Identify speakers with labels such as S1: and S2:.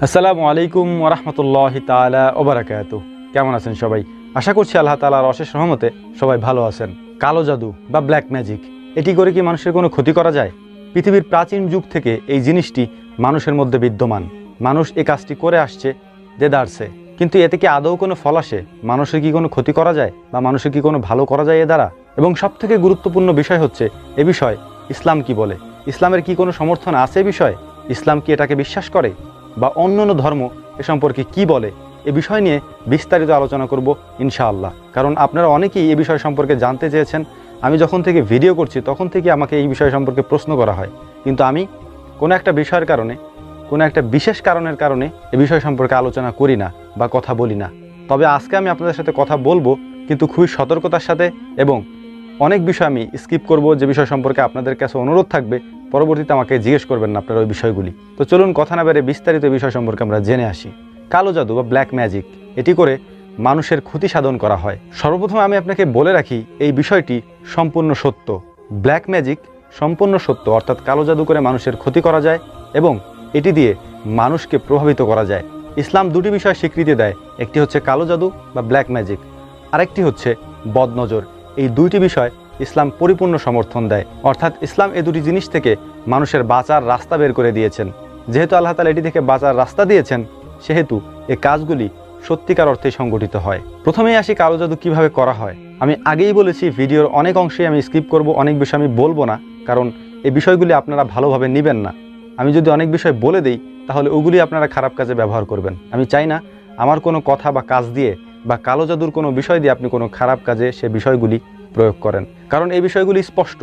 S1: আসসালামু আলাইকুম ওরহমতুল্লাহ তালা ওবরাকাত কেমন আছেন সবাই? আশা করছি আল্লাহ তালার অশেষ রহমতে সবাই ভালো আছেন। কালো জাদু বা ব্ল্যাক ম্যাজিক এটি করে কি মানুষের কোনো ক্ষতি করা যায়? পৃথিবীর প্রাচীন যুগ থেকে এই জিনিসটি মানুষের মধ্যে বিদ্যমান। মানুষ এ কাজটি করে আসছে দেদারছে কিন্তু এতে কি আদৌ কোনো ফল আসে? মানুষের কি কোনো ক্ষতি করা যায়? বা মানুষের কি কোনো ভালো করা যায় এ দ্বারা? এবং সব থেকে গুরুত্বপূর্ণ বিষয় হচ্ছে এ বিষয়, ইসলাম কি বলে? ইসলামের কি কোনো সমর্থন আছে এ বিষয়ে? ইসলাম কি এটাকে বিশ্বাস করে? বা অন্য অন্য ধর্ম এ সম্পর্কে কি বলে, এ বিষয় নিয়ে বিস্তারিত আলোচনা করব ইনশাআল্লাহ। কারণ আপনারা অনেকেই এ বিষয় সম্পর্কে জানতে চেয়েছেন। আমি যখন থেকে ভিডিও করছি, তখন থেকে আমাকে এই বিষয় সম্পর্কে প্রশ্ন করা হয়। কিন্তু আমি কোনো একটা বিষয়ের কারণে, কোনো একটা বিশেষ কারণের কারণে এ বিষয় সম্পর্কে আলোচনা করি না বা কথা বলি না। তবে আজকে আমি আপনাদের সাথে কথা বলব, কিন্তু খুবই সতর্কতার সাথে এবং অনেক বিষয় আমি স্কিপ করব যে বিষয় সম্পর্কে আপনাদের কাছে অনুরোধ থাকবে পরবর্তীতে আমাকে জিজ্ঞেস করবেন না আপনারা ওই বিষয়গুলি। তো চলুন কথা না বেড়ে বিস্তারিত বিষয় সম্পর্কে আমরা জেনে আসি। কালো জাদু বা ব্ল্যাক ম্যাজিক এটি করে মানুষের ক্ষতি সাধন করা হয়। সর্বপ্রথম আমি আপনাকে বলে রাখি, এই বিষয়টি সম্পূর্ণ সত্য। ব্ল্যাক ম্যাজিক সম্পূর্ণ সত্য, অর্থাৎ কালো জাদু করে মানুষের ক্ষতি করা যায় এবং এটি দিয়ে মানুষকে প্রভাবিত করা যায়। ইসলাম দুটি বিষয় স্বীকৃতি দেয়, একটি হচ্ছে কালো জাদু বা ব্ল্যাক ম্যাজিক আরেকটি হচ্ছে বদনজর। এই দুইটি বিষয় ইসলাম পরিপূর্ণ সমর্থন দেয়। অর্থাৎ ইসলাম এই দুটি জিনিস থেকে মানুষের বাঁচার রাস্তা বের করে দিয়েছেন। যেহেতু আল্লাহ তালা এটি থেকে বাঁচার রাস্তা দিয়েছেন, সেহেতু এই কাজগুলি সত্যিকার অর্থে সংগঠিত হয়। প্রথমেই আসি কালো জাদু কীভাবে করা হয়। আমি আগেই বলেছি, ভিডিওর অনেক অংশে আমি স্কিপ করব, অনেক বিষয় আমি বলব না, কারণ এই বিষয়গুলি আপনারা ভালোভাবে নেবেন না। আমি যদি অনেক বিষয় বলে দিই, তাহলে ওগুলি আপনারা খারাপ কাজে ব্যবহার করবেন। আমি চাই না আমার কোনো কথা বা কাজ দিয়ে বা কালো জাদুর কোনো বিষয় দিয়ে আপনি কোনো খারাপ কাজে সে বিষয়গুলি প্রয়োগ করেন। কারণ এই বিষয়গুলি স্পষ্ট।